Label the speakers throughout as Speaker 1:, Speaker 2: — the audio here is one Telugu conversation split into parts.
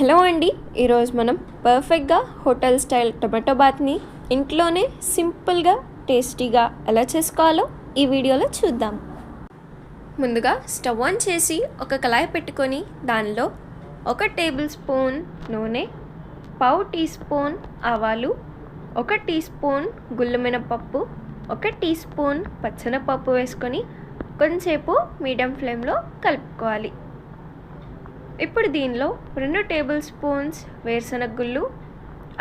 Speaker 1: హలో అండి. ఈరోజు మనం పర్ఫెక్ట్గా హోటల్ స్టైల్ టొమాటో బాత్ని ఇంట్లోనే సింపుల్గా టేస్టీగా ఎలా చేసుకోవాలో ఈ వీడియోలో చూద్దాం. ముందుగా స్టవ్ ఆన్ చేసి ఒక కళాయి పెట్టుకొని దానిలో ఒక టేబుల్ స్పూన్ నూనె పావు టీ స్పూన్ ఆవాలు ఒక టీ స్పూన్ గుళ్ళమినపప్పు ఒక టీ స్పూన్ పచ్చనపప్పు వేసుకొని కొంచెంసేపు మీడియం ఫ్లేమ్లో కలుపుకోవాలి. ఇప్పుడు దీనిలో రెండు టేబుల్ స్పూన్స్ వేరుశనగ గుళ్ళు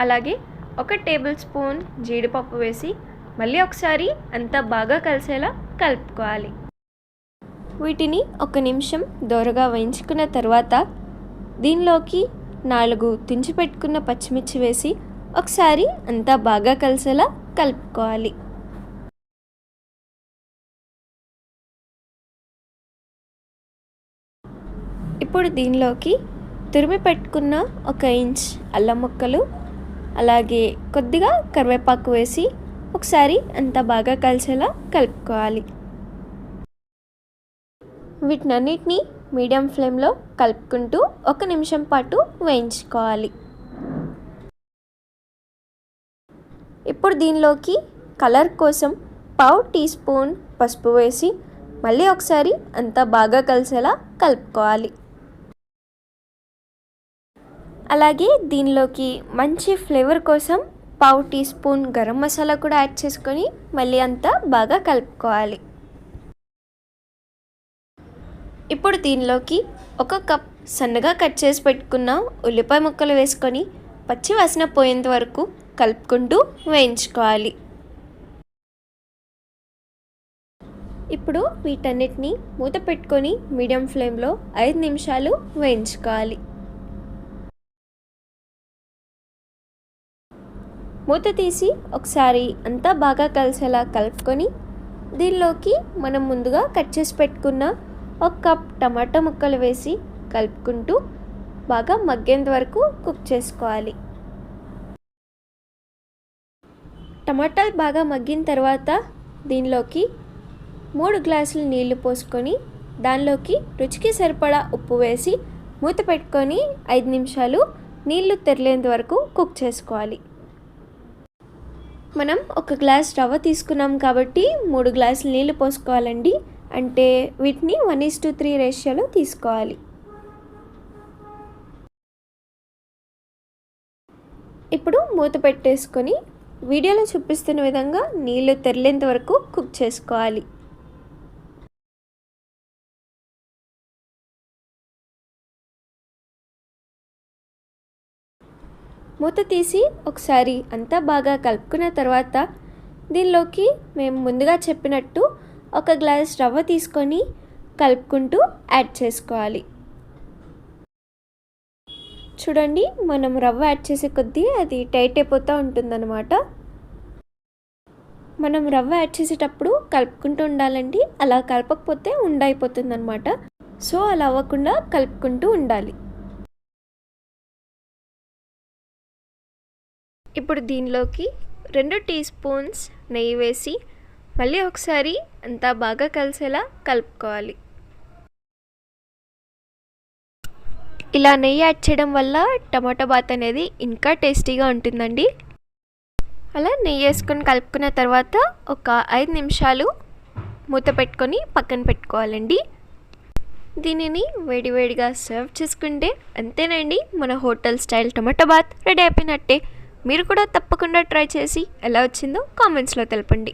Speaker 1: అలాగే ఒక టేబుల్ స్పూన్ జీడిపప్పు వేసి మళ్ళీ ఒకసారి అంతా బాగా కలిసేలా కలుపుకోవాలి. వీటిని ఒక నిమిషం దోరగా వేయించుకున్న తర్వాత దీనిలోకి నాలుగు తుంచి పెట్టుకున్న పచ్చిమిర్చి వేసి ఒకసారి అంతా బాగా కలిసేలా కలుపుకోవాలి. ఇప్పుడు దీనిలోకి తురిమి పెట్టుకున్న ఒక ఇంచ్ అల్లం ముక్కలు అలాగే కొద్దిగా కరివేపాకు వేసి ఒకసారి అంతా బాగా కలిసేలా కలుపుకోవాలి. వీటినన్నిటినీ మీడియం ఫ్లేమ్లో కలుపుకుంటూ ఒక నిమిషం పాటు వేయించుకోవాలి. ఇప్పుడు దీనిలోకి కలర్ కోసం పావు టీ స్పూన్ పసుపు వేసి మళ్ళీ ఒకసారి అంతా బాగా కలిసేలా కలుపుకోవాలి. అలాగే దీనిలోకి మంచి ఫ్లేవర్ కోసం పావు టీ స్పూన్ గరం మసాలా కూడా యాడ్ చేసుకొని మళ్ళీ అంతా బాగా కలుపుకోవాలి. ఇప్పుడు దీనిలోకి ఒక కప్ సన్నగా కట్ చేసి పెట్టుకున్న ఉల్లిపాయ ముక్కలు వేసుకొని పచ్చి వాసన పోయేంత వరకు కలుపుకుంటూ వేయించుకోవాలి. ఇప్పుడు వీటన్నిటిని మూత పెట్టుకొని మీడియం ఫ్లేమ్లో ఐదు నిమిషాలు వేయించుకోవాలి. మూత తీసి ఒకసారి అంతా బాగా కలిసేలా కలుపుకొని దీనిలోకి మనం ముందుగా కట్ చేసి పెట్టుకున్న ఒక కప్ టమాటా ముక్కలు వేసి కలుపుకుంటూ బాగా మగ్గేంత వరకు కుక్ చేసుకోవాలి. టమాటాలు బాగా మగ్గిన తర్వాత దీనిలోకి మూడు గ్లాసులు నీళ్ళు పోసుకొని దానిలోకి రుచికి సరిపడా ఉప్పు వేసి మూత పెట్టుకొని ఐదు నిమిషాలు నీళ్ళు తెరలేంత వరకు కుక్ చేసుకోవాలి. మనం ఒక గ్లాస్ రవ్వ తీసుకున్నాం కాబట్టి మూడు గ్లాసులు నీళ్ళు పోసుకోవాలండి. అంటే వీటిని వన్ ఈస్ టు త్రీ రేషియోలో తీసుకోవాలి. ఇప్పుడు మూత పెట్టేసుకొని వీడియోలో చూపిస్తున్న విధంగా నీళ్ళు తెరలేంత వరకు కుక్ చేసుకోవాలి. మూత తీసి ఒకసారి అంతా బాగా కలుపుకున్న తర్వాత దీనిలోకి మేము ముందుగా చెప్పినట్టు ఒక గ్లాస్ రవ్వ తీసుకొని కలుపుకుంటూ యాడ్ చేసుకోవాలి. చూడండి మనం రవ్వ యాడ్ చేసే కొద్దీ అది టైట్ అయిపోతూ ఉంటుందన్నమాట. మనం రవ్వ యాడ్ చేసేటప్పుడు కలుపుకుంటూ ఉండాలండి. అలా కలపకపోతే ఉండైపోతుంది అనమాట సో అలా అవ్వకుండా కలుపుకుంటూ ఉండాలి. ఇప్పుడు దీనిలోకి రెండు టీ స్పూన్స్ నెయ్యి వేసి మళ్ళీ ఒకసారి అంతా బాగా కలిసేలా కలుపుకోవాలి. ఇలా నెయ్యి యాడ్ చేయడం వల్ల టమాటో బాత్ అనేది ఇంకా టేస్టీగా ఉంటుందండి. అలా నెయ్యి వేసుకొని కలుపుకున్న తర్వాత ఒక ఐదు నిమిషాలు మూత పెట్టుకొని పక్కన పెట్టుకోవాలండి. దీనిని వేడివేడిగా సర్వ్ చేసుకుంటే అంతేనండి మన hotel style tomato bath ready అయిపోయినట్టే. మీరు కూడా తప్పకుండా ట్రై చేసి ఎలా వచ్చిందో కామెంట్స్లో తెలపండి.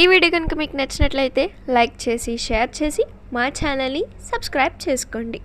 Speaker 1: ఈ వీడియో కనుక మీకు నచ్చినట్లయితే లైక్ చేసి షేర్ చేసి మా ఛానల్ని సబ్స్క్రైబ్ చేసుకోండి.